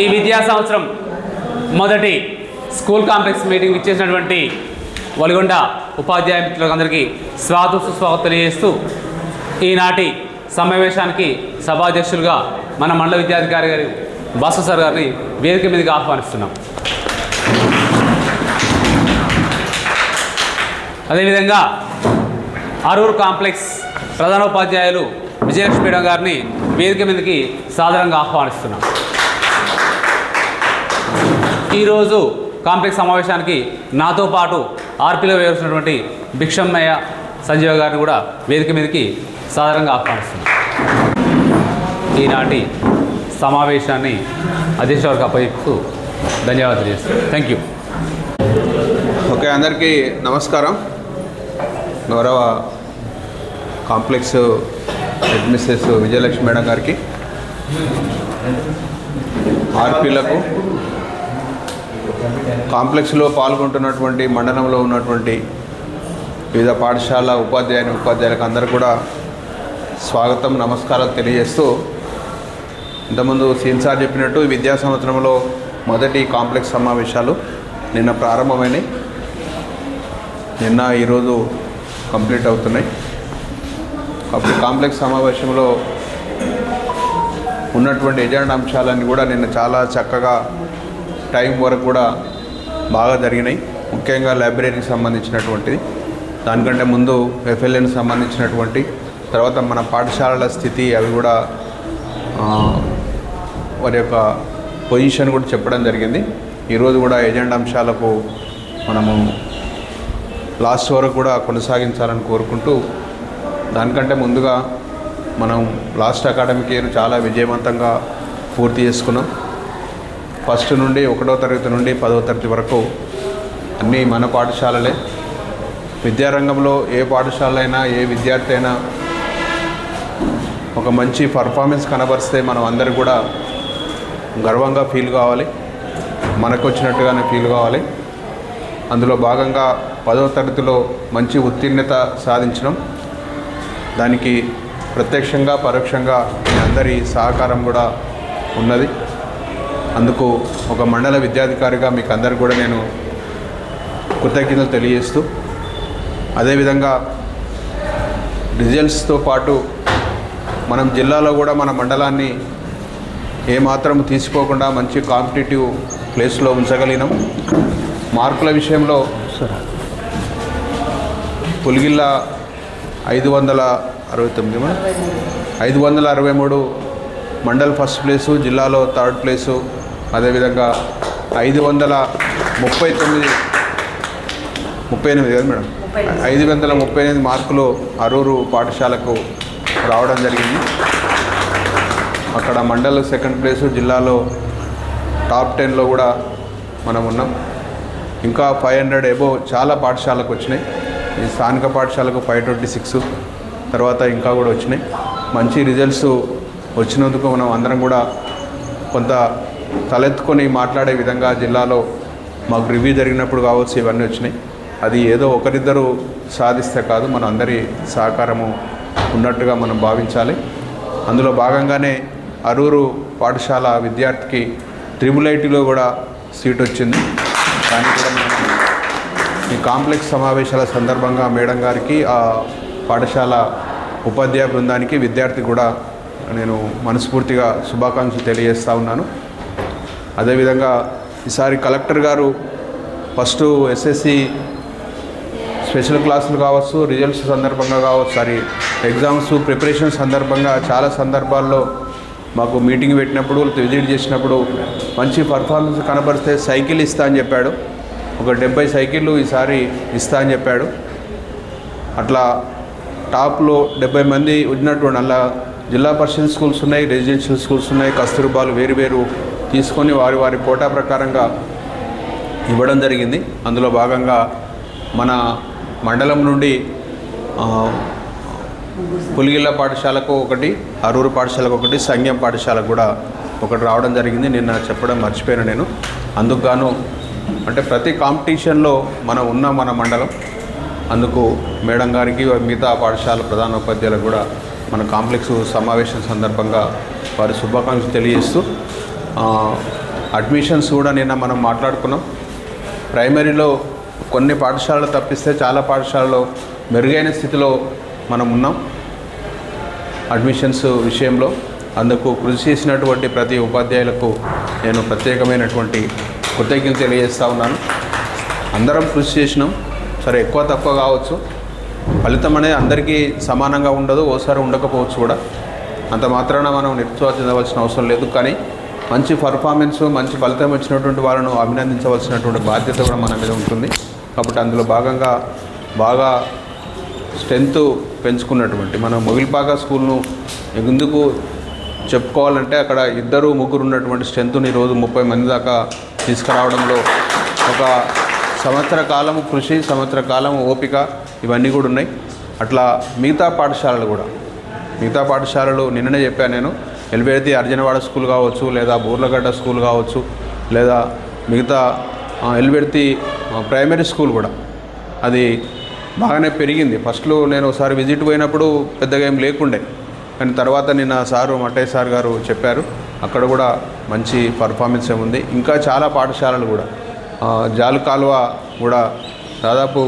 ఈ విద్యా సంవత్సరం మొదటి స్కూల్ కాంప్లెక్స్ మీటింగ్ ఇచ్చేసినటువంటి వలిగొండ ఉపాధ్యాయ మిత్రులందరికీ స్వాగతం సుస్వాగతం తెలియజేస్తూ ఈనాటి సమావేశానికి సభాధ్యక్షులుగా మన మండల విద్యాధికారి గారి బాసు సార్ గారిని వేదిక మీదకి ఆహ్వానిస్తున్నాం. అదేవిధంగా అరూరు కాంప్లెక్స్ ప్రధానోపాధ్యాయులు విజయలక్ష్మి గారిని వేదిక మీదకి సాధారణంగా ఆహ్వానిస్తున్నాం. ఈరోజు కాంప్లెక్స్ సమావేశానికి నాతో పాటు ఆర్పీలో వేరుస్తున్నటువంటి భిక్షమ్మయ్య సంజీవ గారిని కూడా వేదిక మీదకి సాధారణంగా ఆహ్వానిస్తున్నాం ఈనాటి సమావేశాన్ని అధ్యక్షులకు అప్పగిస్తూ ధన్యవాదాలు చేస్తాను థ్యాంక్ యూ ఓకే అందరికీ నమస్కారం. గౌరవ complex head Mrs Vijayalakshmi madam గారికి ఆర్పీలకు కాంప్లెక్స్లో పాల్గొంటున్నటువంటి మండలంలో ఉన్నటువంటి వివిధ పాఠశాల ఉపాధ్యాయుని ఉపాధ్యాయులకు అందరూ కూడా స్వాగతం నమస్కారాలు తెలియజేస్తూ ఇంతకుముందు సీన్ సార్ చెప్పినట్టు విద్యా సంవత్సరంలో మొదటి కాంప్లెక్స్ సమావేశాలు నిన్న ప్రారంభమైనవి నిన్న ఈరోజు కంప్లీట్ అవుతున్నాయి. అప్పుడు కాంప్లెక్స్ సమావేశంలో ఉన్నటువంటి ఎజెండా అంశాలన్నీ కూడా నిన్న చాలా చక్కగా టైం వరకు కూడా బాగా జరిగినాయి. ముఖ్యంగా లైబ్రరీకి సంబంధించినటువంటిది. దానికంటే ముందు ఎఫ్ఎల్ఎన్కి సంబంధించినటువంటి తర్వాత మన పాఠశాలల స్థితి అవి కూడా వారి యొక్క పొజిషన్ కూడా చెప్పడం జరిగింది. ఈరోజు కూడా ఎజెండా అంశాలకు మనము లాస్ట్ వరకు కూడా కొనసాగించాలని కోరుకుంటూ దానికంటే ముందుగా మనం లాస్ట్ అకాడమిక్ ఇయర్ చాలా విజయవంతంగా పూర్తి చేసుకున్నాం. ఫస్ట్ నుండి ఒకటో తరగతి నుండి పదవ తరగతి వరకు అన్నీ మన పాఠశాలలే. విద్యారంగంలో ఏ పాఠశాల అయినా ఏ విద్యార్థి అయినా ఒక మంచి పర్ఫార్మెన్స్ కనబరిస్తే మనం అందరు కూడా గర్వంగా ఫీల్ కావాలి. మనకు వచ్చినట్టుగానే ఫీల్ కావాలి. అందులో భాగంగా పదవ తరగతిలో మంచి ఉత్తీర్ణత సాధించడం. దానికి ప్రత్యక్షంగా పరోక్షంగా మీ అందరి సహకారం కూడా ఉన్నది. అందుకు ఒక మండల విద్యాధికారిగా మీకు అందరు కూడా నేను కృతజ్ఞతలు తెలియజేస్తూ అదేవిధంగా రిజల్ట్స్తో పాటు మనం జిల్లాలో కూడా మన మండలాన్ని ఏమాత్రం తీసుకోకుండా మంచి కాంపిటేటివ్ ప్లేస్లో ఉంచగలిగినాం. మార్కుల విషయంలో పులిగిల్ల ఐదు వందల అరవై తొమ్మిది ఐదు వందల అరవై మూడు మండల్ ఫస్ట్ ప్లేసు జిల్లాలో థర్డ్ ప్లేసు అదేవిధంగా ఐదు వందల ముప్పై తొమ్మిది ముప్పై ఎనిమిది కదా మేడం? ఐదు వందల ముప్పై ఎనిమిది మార్కులు అరూరు పాఠశాలకు రావడం జరిగింది. అక్కడ మండల్ సెకండ్ ప్లేసు జిల్లాలో టాప్ టెన్లో కూడా మనం ఉన్నాం. ఇంకా ఫైవ్ హండ్రెడ్ ఎబో చాలా పాఠశాలకు వచ్చినాయి. ఈ స్థానిక పాఠశాలకు ఫైవ్ ట్వంటీ సిక్స్ తర్వాత ఇంకా కూడా వచ్చినాయి. మంచి రిజల్ట్స్ వచ్చినందుకు మనం అందరం కూడా కొంత తలెత్తుకొని మాట్లాడే విధంగా జిల్లాలో మాకు రివ్యూ జరిగినప్పుడు కావచ్చు ఇవన్నీ వచ్చినాయి. అది ఏదో ఒకరిద్దరు సాధిస్తే కాదు మన అందరి సహకారము ఉన్నట్టుగా మనం భావించాలి. అందులో భాగంగానే అరూరు పాఠశాల విద్యార్థికి ట్రిబుల్ ఐటీలో కూడా సీట్ వచ్చింది. దానికి కూడా మనం ఈ కాంప్లెక్స్ సమావేశాల సందర్భంగా మేడం గారికి ఆ పాఠశాల ఉపాధ్యాయ బృందానికి విద్యార్థి కూడా నేను మనస్ఫూర్తిగా శుభాకాంక్షలు తెలియజేస్తా ఉన్నాను. అదేవిధంగా ఈసారి కలెక్టర్ గారు ఫస్ట్ ఎస్ఎస్సి స్పెషల్ క్లాసులు కావచ్చు రిజల్ట్స్ సందర్భంగా కావచ్చు సారీ ఎగ్జామ్స్ ప్రిపరేషన్ సందర్భంగా చాలా సందర్భాల్లో మాకు మీటింగ్ పెట్టినప్పుడు విజిట్ చేసినప్పుడు మంచి పర్ఫార్మెన్స్ కనబరిస్తే సైకిల్ ఇస్తా అని చెప్పాడు. ఒక డెబ్బై సైకిళ్ళు ఈసారి ఇస్తా అని చెప్పాడు. అట్లా టాప్లో డెబ్బై మంది ఉన్నటువంటి అలా జిల్లా పరిషత్ స్కూల్స్ ఉన్నాయి రెసిడెన్షియల్ స్కూల్స్ ఉన్నాయి కస్తూర్బాలు వేరు వేరు తీసుకొని వారి వారి కోటా ప్రకారంగా ఇవ్వడం జరిగింది. అందులో భాగంగా మన మండలం నుండి పులిగిల్ల పాఠశాలకు ఒకటి అరూరు పాఠశాలకు ఒకటి సంఘం పాఠశాలకు కూడా ఒకటి రావడం జరిగింది. నిన్న చెప్పడం మర్చిపోయాను నేను. అందుకు గాను అంటే ప్రతి కాంపిటీషన్లో మనం ఉన్న మన మండలం అందుకు మేడం గారికి మిగతా పాఠశాల ప్రధానోపాధ్యాయులకు కూడా మన కాంప్లెక్స్ సమావేశం సందర్భంగా వారి శుభాకాంక్షలు తెలియజేస్తూ అడ్మిషన్స్ కూడా నిన్న మనం మాట్లాడుకున్నాం. ప్రైమరీలో కొన్ని పాఠశాలలు తప్పిస్తే చాలా పాఠశాలలో మెరుగైన స్థితిలో మనం ఉన్నాం. అడ్మిషన్స్ విషయంలో అందుకు కృషి చేసినటువంటి ప్రతి ఉపాధ్యాయులకు నేను ప్రత్యేకమైనటువంటి కృతజ్ఞత తెలియజేస్తూ ఉన్నాను. అందరం కృషి చేసినాం. సరే ఎక్కువ తక్కువ కావచ్చు. ఫలితం అనేది అందరికీ సమానంగా ఉండదు ఓసారి ఉండకపోవచ్చు కూడా. అంత మాత్రాన మనం నిరుత్సాహ చెందవలసిన అవసరం లేదు. కానీ మంచి పర్ఫార్మెన్స్ మంచి ఫలితం వచ్చినటువంటి వాళ్ళను అభినందించవలసినటువంటి బాధ్యత కూడా మన మీద ఉంటుంది. కాబట్టి అందులో భాగంగా బాగా స్ట్రెంత్ పెంచుకున్నటువంటి మన మొగిలిపాక స్కూల్ను ఎందుకు చెప్పుకోవాలంటే అక్కడ ఇద్దరు ముగ్గురు ఉన్నటువంటి స్ట్రెంత్ని ఈరోజు ముప్పై మంది దాకా తీసుకురావడంలో ఒక సంవత్సర కాలము కృషి సంవత్సర కాలం ఓపిక ఇవన్నీ కూడా ఉన్నాయి. అట్లా మిగతా పాఠశాలలు కూడా మిగతా పాఠశాలలు నిన్ననే చెప్పాను నేను. ఎల్బేది అర్జనవాడ స్కూల్ కావచ్చు లేదా బూర్లగడ్డ స్కూల్ కావచ్చు లేదా మిగతా ఆ, ఎల్బెర్తి ప్రైమరీ స్కూల్ కూడా. అది బాగానే పెరిగింది. ఫస్ట్లో నేను ఒకసారి విజిట్ పోయినప్పుడు పెద్దగా ఏం లేకుండే. కానీ తర్వాత నిన్న సారు మట్టయ్య సార్ గారు చెప్పారు. అక్కడ కూడా మంచి పర్ఫార్మెన్స్ ఉంది ఇంకా చాలా పాఠశాలలు కూడా. జాలు కాలువ కూడా దాదాపు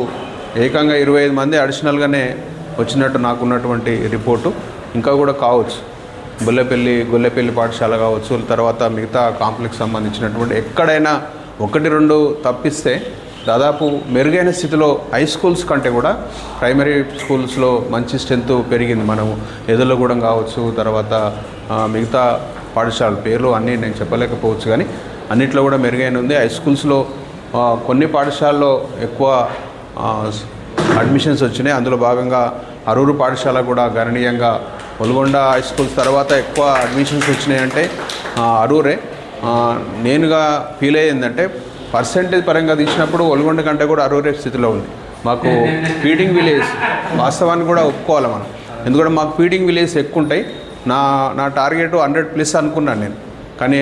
ఏకంగా ఇరవై ఐదు మంది అడిషనల్గానే వచ్చినట్టు నాకున్నటువంటి రిపోర్టు. ఇంకా కూడా కావచ్చు. బుల్లెపల్లి గొల్లెపల్లి పాఠశాల కావచ్చు తర్వాత మిగతా కాంప్లెక్స్ సంబంధించినటువంటి ఎక్కడైనా ఒకటి రెండు తప్పిస్తే దాదాపు మెరుగైన స్థితిలో హై స్కూల్స్ కంటే కూడా ప్రైమరీ స్కూల్స్లో మంచి స్ట్రెంత్ పెరిగింది మనము. ఎదులగూడెం కావచ్చు తర్వాత మిగతా పాఠశాల పేర్లు అన్నీ నేను చెప్పలేకపోవచ్చు కానీ అన్నిట్లో కూడా మెరుగైన ఉంది. హై స్కూల్స్లో కొన్ని పాఠశాలలో ఎక్కువ అడ్మిషన్స్ వచ్చినాయి. అందులో భాగంగా అరూరు పాఠశాల కూడా గణనీయంగా ఒల్గొండ హై స్కూల్స్ తర్వాత ఎక్కువ అడ్మిషన్స్ వచ్చినాయంటే అరూరే. నేనుగా ఫీల్ అయ్యిందంటే పర్సెంటేజ్ పరంగా తీసినప్పుడు ఒల్గొండ కంటే కూడా అరూరే స్థితిలో ఉంది. మాకు ఫీడింగ్ విలేజ్ వాస్తవాన్ని కూడా ఒప్పుకోవాలి మనం. ఎందుకంటే మాకు ఫీడింగ్ విలేజ్ ఎక్కువ ఉంటాయి నా నా టార్గెట్ హండ్రెడ్ ప్లస్ అనుకున్నాను నేను. కానీ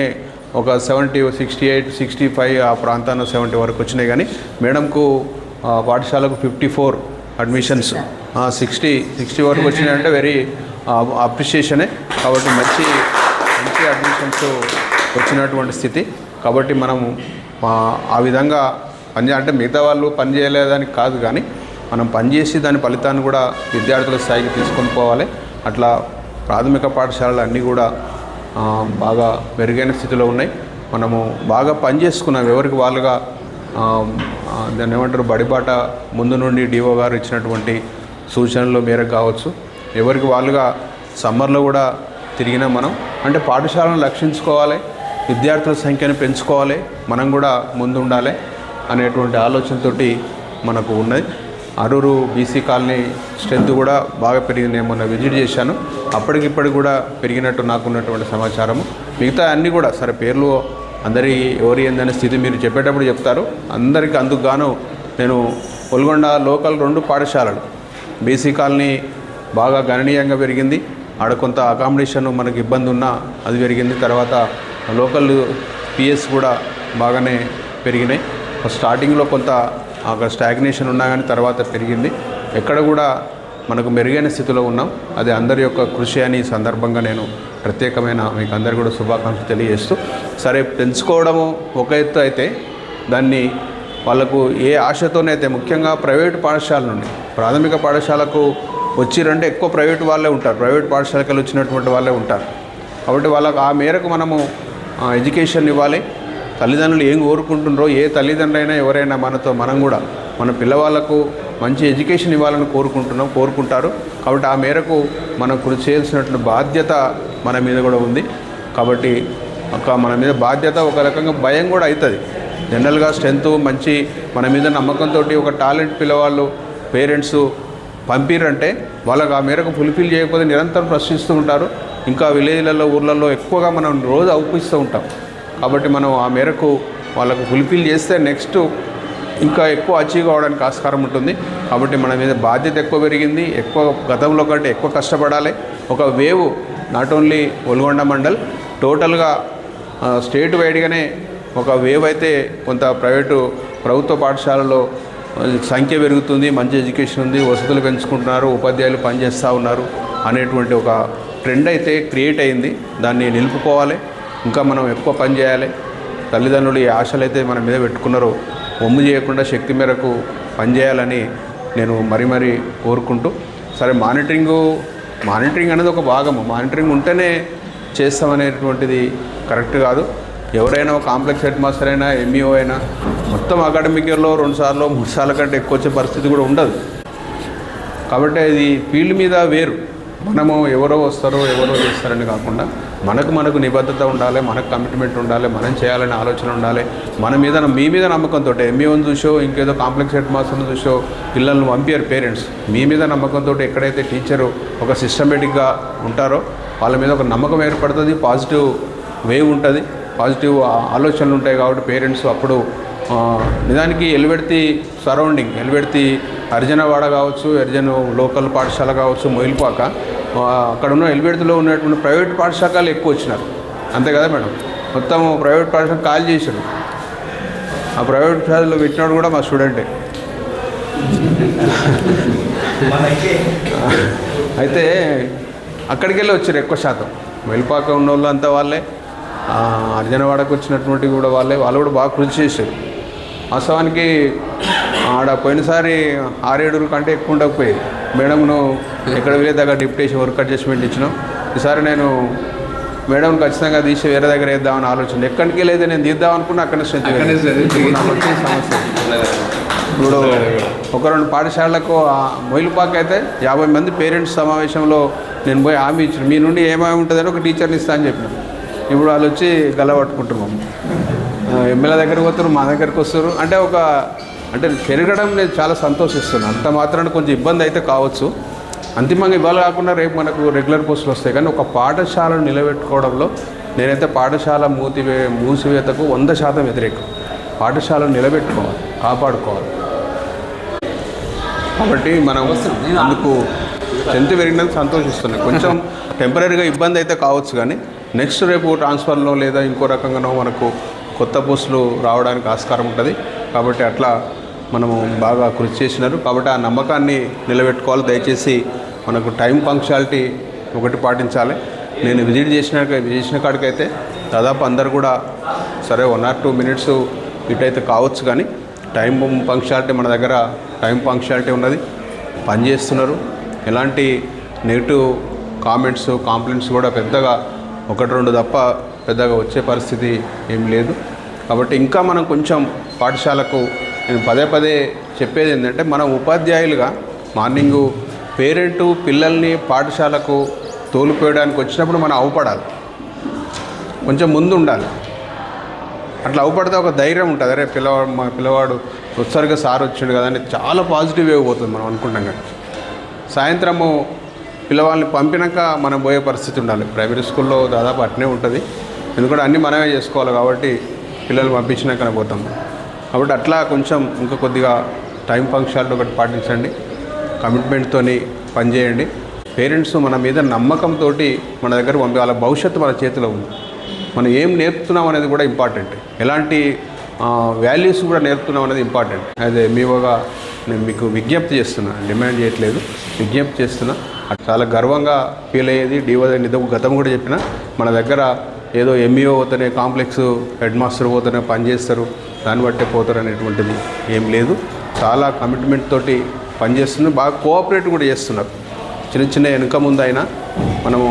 ఒక seventy sixty eight sixty five ఆ ప్రాంతాన్ని సెవెంటీ వరకు వచ్చినాయి కానీ మేడంకు పాఠశాలకు fifty four admissions sixty sixty వరకు వచ్చినాయంటే వెరీ అప్రిషియేషనే కాబట్టి మంచి మంచి అడ్మిషన్స్ వచ్చినటువంటి స్థితి. కాబట్టి మనము ఆ, విధంగా పని అంటే మిగతా వాళ్ళు పని చేయలేదని కాదు కానీ మనం పనిచేసి దాని ఫలితాన్ని కూడా విద్యార్థుల స్థాయికి తీసుకొని పోవాలి. అట్లా ప్రాథమిక పాఠశాలలు అన్నీ కూడా బాగా మెరుగైన స్థితిలో ఉన్నాయి. మనము బాగా పని చేసుకున్నాం. ఎవరికి వాళ్ళుగా దాన్ని ఏమంటారు బడిబాట ముందు నుండి డిఓ గారు ఇచ్చినటువంటి సూచనలు మేరకు కావచ్చు. ఎవరికి వాళ్ళుగా సమ్మర్లో కూడా తిరిగినా మనం అంటే పాఠశాలను రక్షించుకోవాలి విద్యార్థుల సంఖ్యను పెంచుకోవాలి మనం కూడా ముందు ఉండాలి అనేటువంటి ఆలోచనతోటి మనకు ఉన్నది. అరూరు బీసీ కాలనీ స్ట్రెంత్ కూడా బాగా పెరిగింది. నేను మొన్న విజిట్ చేశాను. అప్పటికిప్పటికి కూడా పెరిగినట్టు నాకున్నటువంటి సమాచారము. మిగతా అన్నీ కూడా సరే పేర్లు అందరి ఎవరి ఏందనే స్థితి మీరు చెప్పేటప్పుడు చెప్తారు. అందరికీ అందుకు గాను నేను పొల్గొండ లోకల్ రెండు పాఠశాలలు బీసీ కాలనీ బాగా గణనీయంగా పెరిగింది. ఆడ కొంత అకామిడేషన్ మనకు ఇబ్బంది ఉన్నా అది పెరిగింది. తర్వాత లోకల్ పిఎస్ కూడా బాగానే పెరిగినాయి. స్టార్టింగ్లో కొంత అక్కడ స్టాగ్నేషన్ ఉన్నా కానీ తర్వాత పెరిగింది. ఎక్కడ కూడా మనకు మెరుగైన స్థితిలో ఉన్నాం. అది అందరి యొక్క కృషి అని సందర్భంగా నేను ప్రత్యేకమైన మీకు అందరు కూడా శుభాకాంక్షలు తెలియజేస్తూ సరే పెంచుకోవడము ఒక ఎత్తు అయితే దాన్ని వాళ్ళకు ఏ ఆశతోనైతే ముఖ్యంగా ప్రైవేటు పాఠశాల నుండి ప్రాథమిక పాఠశాలకు వచ్చిరంటే ఎక్కువ ప్రైవేట్ వాళ్ళే ఉంటారు. ప్రైవేట్ పాఠశాలకి వచ్చినటువంటి వాళ్ళే ఉంటారు. కాబట్టి వాళ్ళకు ఆ మేరకు మనము ఎడ్యుకేషన్ ఇవ్వాలి. తల్లిదండ్రులు ఏం కోరుకుంటున్నారో ఏ తల్లిదండ్రులైనా ఎవరైనా మనతో మనం కూడా మన పిల్లవాళ్ళకు మంచి ఎడ్యుకేషన్ ఇవ్వాలని కోరుకుంటున్నాం కోరుకుంటారు. కాబట్టి ఆ మేరకు మనం కృషి చేయాల్సినటువంటి బాధ్యత మన మీద కూడా ఉంది. కాబట్టి ఒక మన మీద బాధ్యత ఒక రకంగా భయం కూడా అవుతుంది జనరల్గా స్ట్రెంత్ మంచి మన మీద నమ్మకంతో ఒక టాలెంట్ పిల్లవాళ్ళు పేరెంట్స్ పంపిరంటే వాళ్ళకి ఆ మేరకు ఫుల్ఫిల్ చేయకపోతే నిరంతరం ప్రశ్నిస్తూ ఉంటారు. ఇంకా విలేజ్లలో ఊర్లలో ఎక్కువగా మనం రోజు అవుపిస్తూ ఉంటాం. కాబట్టి మనం ఆ మేరకు వాళ్ళకు ఫుల్ఫిల్ చేస్తే నెక్స్ట్ ఇంకా ఎక్కువ అచీవ్ అవ్వడానికి ఆస్కారం ఉంటుంది. కాబట్టి మన మీద బాధ్యత ఎక్కువ పెరిగింది. ఎక్కువ గతంలో కంటే ఎక్కువ కష్టపడాలి. ఒక వేవ్ నాట్ ఓన్లీ ఒల్గొండ మండల్ టోటల్గా స్టేట్ వైడ్గానే ఒక వేవ్ అయితే కొంత ప్రైవేటు ప్రభుత్వ పాఠశాలలో సంఖ్య పెరుగుతుంది మంచి ఎడ్యుకేషన్ ఉంది వసతులు పెంచుకుంటున్నారు ఉపాధ్యాయులు పనిచేస్తూ ఉన్నారు అనేటువంటి ఒక ట్రెండ్ అయితే క్రియేట్ అయింది. దాన్ని నిలుపుకోవాలి. ఇంకా మనం ఎక్కువ పని చేయాలి. తల్లిదండ్రులు ఈ ఆశలు అయితే మన మీద పెట్టుకున్నారో ఒమ్ము చేయకుండా శక్తి మేరకు పనిచేయాలని నేను మరీ మరీ కోరుకుంటూ సరే మానిటరింగు మానిటరింగ్ అనేది ఒక భాగము. మానిటరింగ్ ఉంటేనే చేస్తామనేటువంటిది కరెక్ట్ కాదు. ఎవరైనా కాంప్లెక్స్ హెడ్ మాస్టర్ అయినా ఎంఈఓ అయినా మొత్తం అకాడమిక్ ఇయర్లో రెండు సార్లు మూడు సార్ల కంటే ఎక్కువ వచ్చే పరిస్థితి కూడా ఉండదు. కాబట్టి అది ఫీల్డ్ మీద వేరు. మనము ఎవరో వస్తారో ఎవరో చేస్తారని కాకుండా మనకు మనకు నిబద్ధత ఉండాలి మనకు కమిట్మెంట్ ఉండాలి మనం చేయాలనే ఆలోచన ఉండాలి. మన మీద మీ మీద నమ్మకంతో ఎంఈఓని చూసో ఇంకేదో కాంప్లెక్స్ హెడ్ మాస్టర్ని చూసో పిల్లల్ని పంపారు పేరెంట్స్ మీ మీద నమ్మకంతో ఎక్కడైతే టీచరు ఒక సిస్టమేటిక్గా ఉంటారో వాళ్ళ మీద ఒక నమ్మకం ఏర్పడుతుంది పాజిటివ్ వేవ్ ఉంటుంది. పాజిటివ్ ఆలోచనలు ఉంటాయి కాబట్టి పేరెంట్స్ అప్పుడు నిజానికి ఎలివెడ్తి సరౌండింగ్ ఎలివెడ్తి అర్జనవాడ కావచ్చు అర్జన్ లోకల్ పాఠశాల కావచ్చు మొయిల్పాక అక్కడ ఉన్న ఎలివెడ్తిలో ఉన్నటువంటి ప్రైవేట్ పాఠశాలలు ఎక్కువ వచ్చినారు. అంతే కదా మేడం? మొత్తం ప్రైవేట్ పాఠశాల కాల్ చేశారు. ఆ ప్రైవేట్ పాఠశాలలో పెట్టినాడు కూడా మా స్టూడెంటే. అయితే అక్కడికి వెళ్ళి వచ్చారు ఎక్కువ శాతం. వెల్పాక ఉన్న వాళ్ళు. అంతా వాళ్ళే అర్జనవాడకు వచ్చినటువంటి కూడా వాళ్ళే. వాళ్ళు కూడా బాగా కృషి చేశారు. వాస్తవానికి ఆడ పోయినసారి ఆరేడుగురు కంటే ఎక్కువ ఉండకపోయేది మేడం నువ్వు ఎక్కడ వెళ్ళే దగ్గర డిప్యుటేషన్ వర్క్ అడ్జస్ట్మెంట్ ఇచ్చినావు ఈసారి నేను మేడం ఖచ్చితంగా తీసి వేరే దగ్గర వేద్దామని ఆలోచన ఎక్కడికి వెళ్ళేది నేను తీద్దాం అనుకున్నా వచ్చిన సమస్య. ఇప్పుడు ఒక రెండు పాఠశాలలకు మొయిల్పాక్ అయితే యాభై మంది పేరెంట్స్ సమావేశంలో నేను పోయి హామీ ఇచ్చిన. మీ నుండి ఏమేమి ఉంటుందని ఒక టీచర్ని ఇస్తా అని చెప్పిన. ఇప్పుడు వాళ్ళు వచ్చి గల్ల పట్టుకుంటున్నాం. ఎమ్మెల్యే దగ్గరకు వస్తారు మా దగ్గరకు వస్తారు. అంటే ఒక అంటే పెరగడం నేను చాలా సంతోషిస్తున్నాను. అంత మాత్రాన కొంచెం ఇబ్బంది అయితే కావచ్చు. అంతిమంగా ఇవాళ కాకుండా రేపు మనకు రెగ్యులర్ పోస్టులు వస్తాయి. కానీ ఒక పాఠశాలను నిలబెట్టుకోవడంలో నేనైతే పాఠశాల మూతివే మూసివేతకు వంద శాతం వ్యతిరేకం. పాఠశాలను నిలబెట్టుకోవాలి కాపాడుకోవాలి. కాబట్టి మనం అందుకు టెన్త్ పెరిగినందుకు సంతోషిస్తున్నాయి కొంచెం టెంపరీగా ఇబ్బంది అయితే కావచ్చు కానీ నెక్స్ట్ రేపు ట్రాన్స్ఫర్లో లేదా ఇంకో రకంగానో మనకు కొత్త పోస్టులు రావడానికి ఆస్కారం ఉంటుంది. కాబట్టి అట్లా మనము బాగా కృషి చేసినారు. కాబట్టి ఆ నమ్మకాన్ని నిలబెట్టుకోవాలి. దయచేసి మనకు టైం పంక్చువాలిటీ ఒకటి పాటించాలి. నేను విజిట్ చేసిన చేసిన కాడికైతే దాదాపు అందరు కూడా సరే వన్ ఆర్ టూ మినిట్స్ ఇటైతే కావచ్చు కానీ టైం పంక్చువాలిటీ మన దగ్గర టైం పంక్చువాలిటీ ఉన్నది. పనిచేస్తున్నారు. ఎలాంటి నెగిటివ్ కామెంట్స్ కాంప్లైంట్స్ కూడా పెద్దగా ఒకటి రెండు తప్ప పెద్దగా వచ్చే పరిస్థితి ఏం లేదు. కాబట్టి ఇంకా మనం కొంచెం పాఠశాలకు నేను పదే పదే చెప్పేది ఏంటంటే మనం ఉపాధ్యాయులుగా మార్నింగు పేరెంటు పిల్లల్ని పాఠశాలకు తోలుకోవడానికి వచ్చినప్పుడు మనం అవపడాలి కొంచెం ముందు ఉండాలి అట్లా అవపడితే ఒక ధైర్యం ఉంటుంది. అరే పిల్లవాడు మా పిల్లవాడు వచ్చారుగా సార్ వచ్చాడు కదా అని చాలా పాజిటివ్ వేవ్ పోతుంది మనం అనుకుంటాం కానీ. సాయంత్రము పిల్లవాళ్ళని పంపినాక మనం పోయే పరిస్థితి ఉండాలి. ప్రైవేట్ స్కూల్లో దాదాపు అట్నే ఉంటుంది. ఎందుకంటే అన్నీ మనమే చేసుకోవాలి కాబట్టి పిల్లలు పంపించినాకనే పోతాం కాబట్టి అట్లా కొంచెం ఇంకా కొద్దిగా టైం ఫంక్షన్లు ఒకటి పాటించండి. కమిట్మెంట్తో పనిచేయండి పేరెంట్స్ మన మీద నమ్మకంతో మన దగ్గర పంపి వాళ్ళ భవిష్యత్తు మన చేతిలో ఉంది. మనం ఏం నేర్పుతున్నాం అనేది కూడా ఇంపార్టెంట్. ఎలాంటి వాల్యూస్ కూడా నేర్పుతున్నాం అనేది ఇంపార్టెంట్. అదే మీవోగా నేను మీకు విజ్ఞప్తి చేస్తున్నా. డిమాండ్ చేయట్లేదు. విజ్ఞప్తి చేస్తున్నా. చాలా గర్వంగా ఫీల్ అయ్యేది డివో నిధం గతం కూడా చెప్పిన మన దగ్గర ఏదో ఎంఈఓ పోతేనే కాంప్లెక్స్ హెడ్ మాస్టర్ పోతేనే పనిచేస్తారు. దాన్ని బట్టే పోతారు అనేటువంటిది ఏం లేదు. చాలా కమిట్మెంట్ తోటి పనిచేస్తున్నారు బాగా కోఆపరేట్ కూడా చేస్తున్నారు. చిన్న చిన్న వెనుక ముందు అయినా మనము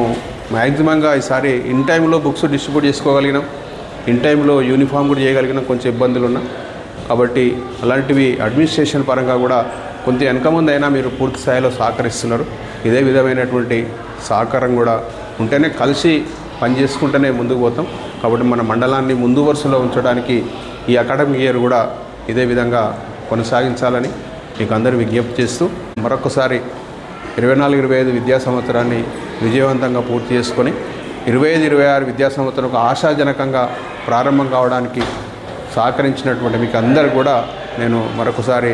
మ్యాక్సిమంగా ఈసారి ఇన్ టైంలో బుక్స్ డిస్ట్రిబ్యూట్ చేసుకోగలిగినాం. ఇన్ టైంలో యూనిఫామ్ కూడా చేయగలిగినాం. కొంచెం ఇబ్బందులు ఉన్నా. కాబట్టి అలాంటివి అడ్మినిస్ట్రేషన్ పరంగా కూడా కొంత వెనక ముందు అయినా మీరు పూర్తి స్థాయిలో సహకరిస్తున్నారు. ఇదే విధమైనటువంటి సహకారం కూడా ఉంటేనే కలిసి పని చేసుకుంటూనే ముందుకు పోతాం. కాబట్టి మన మండలాన్ని ముందు వరుసలో ఉంచడానికి ఈ అకాడమిక్ ఇయర్ కూడా ఇదే విధంగా కొనసాగించాలని మీకు అందరూ విజ్ఞప్తి చేస్తూ మరొకసారి ఇరవై నాలుగు ఇరవై ఐదు విద్యా సంవత్సరాన్ని విజయవంతంగా పూర్తి చేసుకొని ఇరవై ఐదు ఇరవై ఆరు విద్యా సంవత్సరం ఒక ఆశాజనకంగా ప్రారంభం కావడానికి సహకరించినటువంటి మీకు అందరు కూడా నేను మరొకసారి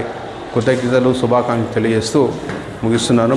కృతజ్ఞతలు శుభాకాంక్షలు తెలియజేస్తూ ముగిస్తున్నాను.